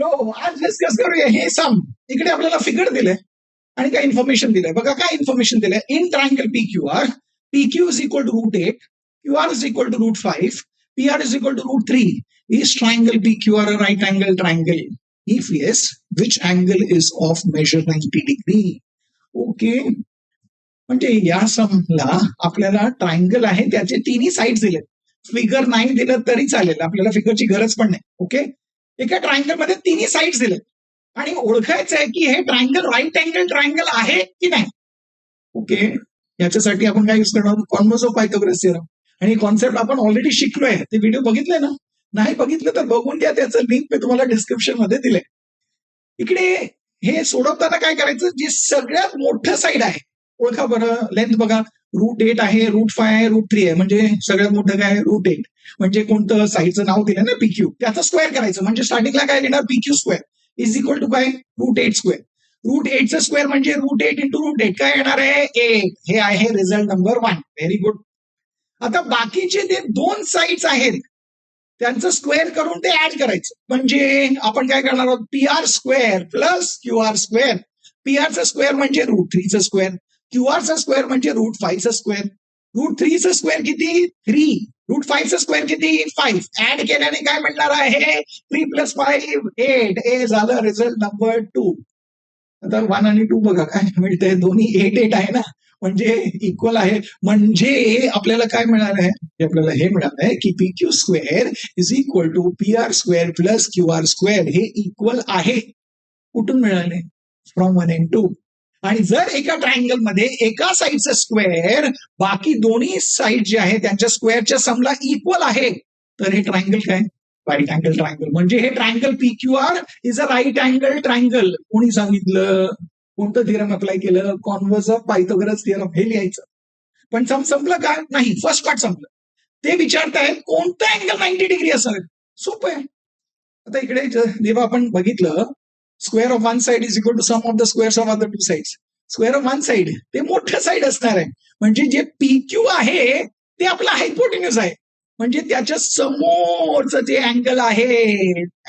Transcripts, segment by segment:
Hello आज discuss करूया. हे सम इकडे आपल्याला फिगर दिलंय आणि काय इन्फॉर्मेशन दिलंय. बघा काय इन्फॉर्मेशन दिलंय? In triangle P Q R P Q is equal to root eight Q R is equal to root five P R is equal to root three is triangle P Q R right angle triangle if yes which angle is of measure ninety degree okay म्हणजे या समला आपल्याला triangle आहे त्याचे तिन्ही side दिले figure नाही दिलं तरी चालेल. आपल्याला फिगरची गरज पण नाही. ओके एका ट्रायंगलमध्ये तिन्ही साईड दिले आणि ओळखायचं आहे की हे ट्रायंगल राईट अँगल ट्रायंगल आहे की नाही? ओके याच्यासाठी आपण काय युज करणार? कॉन्वर्स ऑफ पायथोग्रस थिअरम आणि कॉन्सेप्ट आपण ऑलरेडी शिकलोय. ते व्हिडिओ बघितले ना? नाही बघितलं तर बघून घ्या. त्याचं लिंक मी तुम्हाला डिस्क्रिप्शनमध्ये दिले इकडे हे सोडवताना काय करायचं? जे सगळ्यात मोठं साईड आहे. ओळखा बरं. लेंथ बघा. रूट एट आहे रूट फाय आहे रूट थ्री आहे. म्हणजे सगळ्यात मोठं काय रूट एट म्हणजे कोणतं साईडचं नाव दिलं ना पीक्यू त्याचं स्क्वेअर करायचं. म्हणजे स्टार्टिंगला काय लिहिणार? PQ square is equal to काय? रूट एट स्क्वेअर रूट एटचं स्क्वेअर म्हणजे root eight into root eight काय येणार आहे? एट हे आहे result number one very good आता बाकीचे जे दोन साईड्स आहेत त्यांचं स्क्वेअर करून ते ऍड करायचं. म्हणजे आपण काय करणार आहोत? P R square plus Q R square P आरचं square म्हणजे रूट थ्रीचं स्क्वेअर क्यू आरचं स्क्वेअर म्हणजे रूट फाईव्हचं स्क्वेअर. रूट थ्रीचं स्क्वेअर किती? थ्री. रूट फाईव्हचं स्क्वेअर किती? फाईव्ह. ऍड केल्याने काय म्हणणार आहे? Three plus five. एट. ए झालं रिझल्ट नंबर टू आता वन आणि टू बघा काय मिळतंय. दोन्ही एट एट आहे ना? म्हणजे इक्वल आहे. म्हणजे आपल्याला काय मिळालं आहे? आपल्याला हे मिळालं आहे की P Q square is equal to P R square plus Q R square हे इक्वल आहे. कुठून मिळाले? फ्रॉम वन एन टू आणि जर एका ट्रायंगलमध्ये एका साईडचं स्क्वेअर बाकी दोन्ही साईड जे आहे त्यांच्या स्क्वेअरच्या समला इक्वल आहे तर हे ट्रायंगल काय? राईट अँगल ट्रायंगल म्हणजे हे triangle P Q R is a right angle triangle कोणी सांगितलं? कोणतं थिअरम अप्लाय केलं? कॉन्व्हर्स ऑफ पायथोगरस थिअरम हे लिहायचं. पण सम संपलं का? नाही. फर्स्ट पार्ट संपलं. ते विचारतायत कोणतं अँगल नाईन्टी डिग्री असेल? सोपं आहे. आता इकडे जेव्हा आपण बघितलं square of one side is equal to sum of the square of other two sides square of one side ते मोठं साईड असणार आहे. म्हणजे जे पी क्यू आहे ते आपलं हायपोटिन्यूज आहे. म्हणजे त्याच्या समोरचं जे अँगल आहे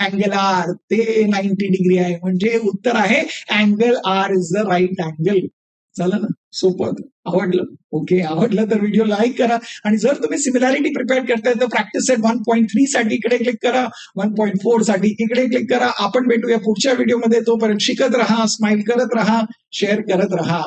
अँगल आर ते नाईन्टी डिग्री आहे. म्हणजे उत्तर आहे angle R is the right angle झालं ना? सोपं आवडलं. ओके आवडलं तर व्हिडिओ लाईक करा. आणि जर तुम्ही सिमिलॅरिटी प्रिपेअर करताय तर practice set one point three साठी इकडे क्लिक करा. वन पॉईंट फोरसाठी इकडे क्लिक करा. आपण भेटूया पुढच्या व्हिडिओमध्ये तोपर्यंत शिकत राहा स्माइल करत राहा शेअर करत राहा.